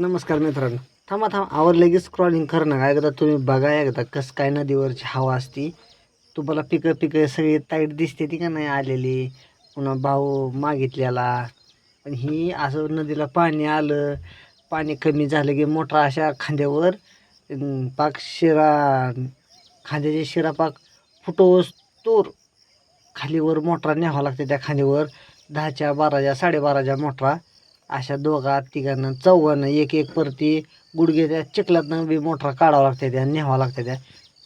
नमस्कार मित्रांनो. थांबा थांबा. आवर लगेच स्क्रॉलिंग करणं. नका एकदा तुम्ही? बघा एकदा कसं काय नदीवरची हवा असती. तुम्हाला पिकं पिकं सगळी ताईट दिसते ती का नाही आलेली? पुन्हा भाऊ मागितलेला. पण ही असं नदीला पाणी आलं. पाणी कमी झालं की मोठा अशा खांद्यावर पाक शिरा खांद्याचे शिरा पाक फुटोस तोर खालीवर मोठा न्यावा लागते त्या खांद्यावर. दहाच्या बाराच्या साडेबाराच्या मोठा अशा दोघा तिघांना चौघांना एक एक परती गुडघे त्या चिखलातनं बी मोठा काढावं लागते त्या न्यावा लागते त्या.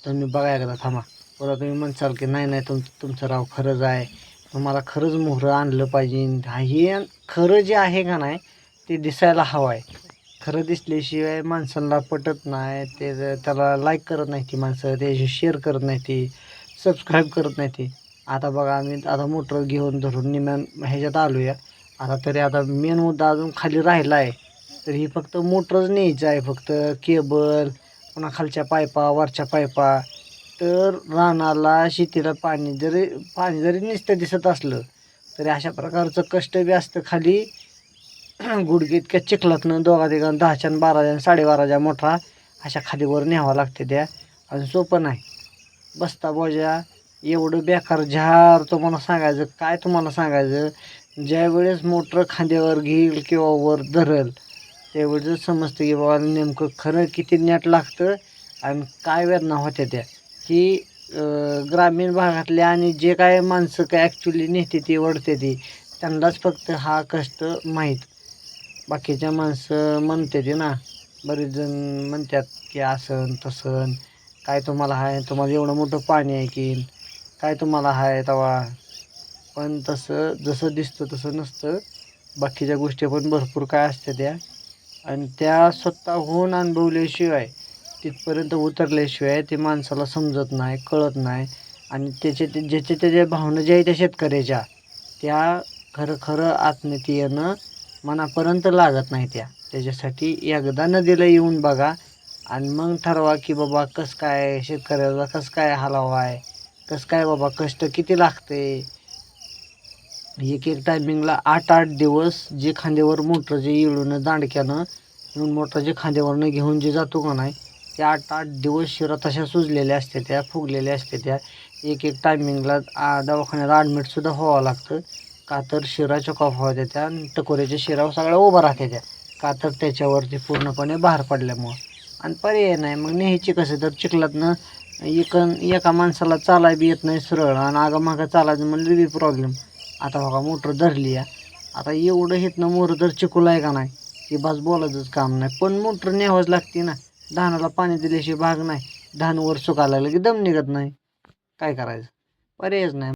तुम्ही बघा एकदा थांबा. परत तुम्ही म्हणसाल की नाही नाही तुम तुमचं राव खरंच आहे. तुम्हाला खरंच मोहरं आणलं पाहिजे. हे खरं जे आहे का नाही ते दिसायला हवं आहे खरं दिसल्याशिवाय माणसांना पटत नाही. ते त्याला लाईक करत नाही ती माणसं त्याची शेअर करत नाही ती सबस्क्राईब करत नाही ती. आता बघा आम्ही आता मोटर घेऊन धरून निम्यान ह्याच्यात आलो या आता तरी आता मेन मुद्दा अजून खाली राहिला आहे तर ही फक्त मोटरच न्यायचं आहे फक्त केबल पुन्हा खालच्या पायपा वरच्या पायपा. तर रानाला शेतीला पाणी जरी पाणी जरी नुसतं दिसत असलं तरी अशा प्रकारचं कष्ट बी असतं खाली. गुडघे इतक्या चिखलातनं दोघा तिघा दहाच्या आणि बाराच्या आणि साडेबाराच्या मोठा अशा खालीवर न्यावं लागते त्या. अजून सोपं नाही. बसता बोजा एवढं बेकार झार तुम्हाला सांगायचं काय तुम्हाला सांगायचं? ज्या वेळेस मोटर खांद्यावर घेईल किंवा वर धरल त्यावेळेस समजतं की बाबा नेमकं खरं किती नेट लागतं आणि काय वेदना होत्या त्या. की ग्रामीण भागातल्या आणि जे काय माणसं काय ॲक्च्युली नेते ती ओढते ती त्यांनाच फक्त हा कष्ट माहीत. बाकीच्या माणसं म्हणते ते ना बरेच जण म्हणतात की असं तसं काय तुम्हाला आहे तुम्हाला एवढं मोठं पाणी आहे की काय तुम्हाला हाय तवा. पण तसं जसं दिसतं तसं नसतं. बाकीच्या गोष्टी पण भरपूर काय असते त्या. आणि त्या स्वतःहून अनुभवल्याशिवाय तिथपर्यंत उतरल्याशिवाय ते माणसाला समजत नाही कळत नाही. आणि त्याचे ते ज्याच्या त्याच्या भावना ज्या आहेत त्या शेतकऱ्याच्या त्या खरं खरं आत्मतीयेनं मनापर्यंत लागत नाही त्या. त्याच्यासाठी एकदा नदीला येऊन बघा. आणि मग ठरवा की बाबा कसं काय शेतकऱ्याला कसं काय हलावा आहे. कसं काय बाबा कष्ट किती लागते? एक एक टायमिंगला आठ आठ दिवस जे खांद्यावर मोटर जे इळून दांडक्यानं येऊन मोटर जे खांद्यावरनं घेऊन जे जातो का नाही ते आठ आठ दिवस शिरा तशा सुजलेल्या असते त्या फुगलेल्या असते त्या. एक एक टायमिंगला दवाखान्यात ॲडमिटसुद्धा व्हावं लागतं. का तर शिराच्या कॉफ होत्या त्या आणि टकोऱ्याच्या शिरावर सगळ्या उभं राहते त्या. का तर त्याच्यावरती पूर्णपणे बाहेर पडल्यामुळं. आणि पर्याय नाही. मग न्यायची कसं? तर चिखलातनं एक एका माणसाला चालाय बी येत नाही सरळ आणि आगा मागं चालायचं म्हणलं बी प्रॉब्लेम आता बघा मोटर धरली आहे आता एवढं हेत ना मोर तर चिकूल आहे का नाही की बस बोलायचंच काम नाही. पण मोटर न्यावंच लागते ना. धानाला पाणी दिल्याशिवाय भाग नाही. धान वर सुकायला लागलं की दम निघत नाही. काय करायचं? पर्यायच नाही.